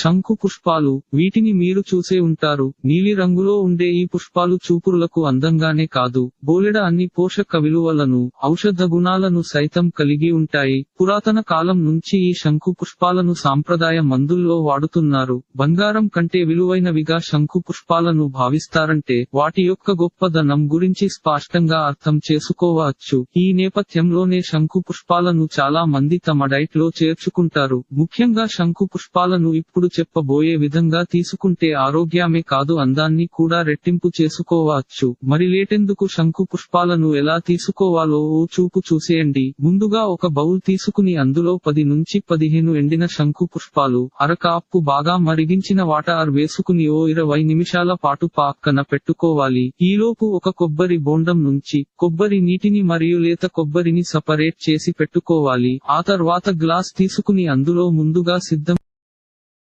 శంకు పుష్పాలు వీటిని మీరు చూసే ఉంటారు. నీలి రంగులో ఉండే ఈ పుష్పాలు చూపురులకు అందంగానే కాదు. బోలెడ అన్ని పోషక విలువలను ఔషధ గుణాలను సైతం కలిగి ఉంటాయి. పురాతన కాలం నుంచి ఈ శంకు పుష్పాలను సాంప్రదాయ మందుల్లో వాడుతున్నారు. బంగారం కంటే విలువైనవిగా శంకు పుష్పాలను భావిస్తారంటే వాటి యొక్క గొప్పదనం గురించి స్పష్టంగా అర్థం చేసుకోవచ్చు. ఈ నేపథ్యంలోనే శంకు పుష్పాలను చాలా మంది తమ డైట్లో చేర్చుకుంటారు. ముఖ్యంగా శంకు పుష్పాలను ఇప్పుడు చెప్పబోయే విధంగా తీసుకుంటే ఆరోగ్యమే కాదు అందాన్ని కూడా రెట్టింపు చేసుకోవచ్చు. మరి లేటెందుకు శంకు పుష్పాలను ఎలా తీసుకోవాలో ఓ చూపు చూసేయండి. ముందుగా ఒక బౌల్ తీసుకుని అందులో పది నుంచి పదిహేను ఎండిన శంకు పుష్పాలు అరకాప్పు బాగా మరిగించిన వాటర్ వేసుకుని ఓ ఇరవై నిమిషాల పాటు పాక్కన పెట్టుకోవాలి. ఈలోపు ఒక కొబ్బరి బోండం నుంచి కొబ్బరి నీటిని మరియు లేత కొబ్బరిని సపరేట్ చేసి పెట్టుకోవాలి. ఆ తర్వాత గ్లాస్ తీసుకుని అందులో ముందుగా సిద్ధం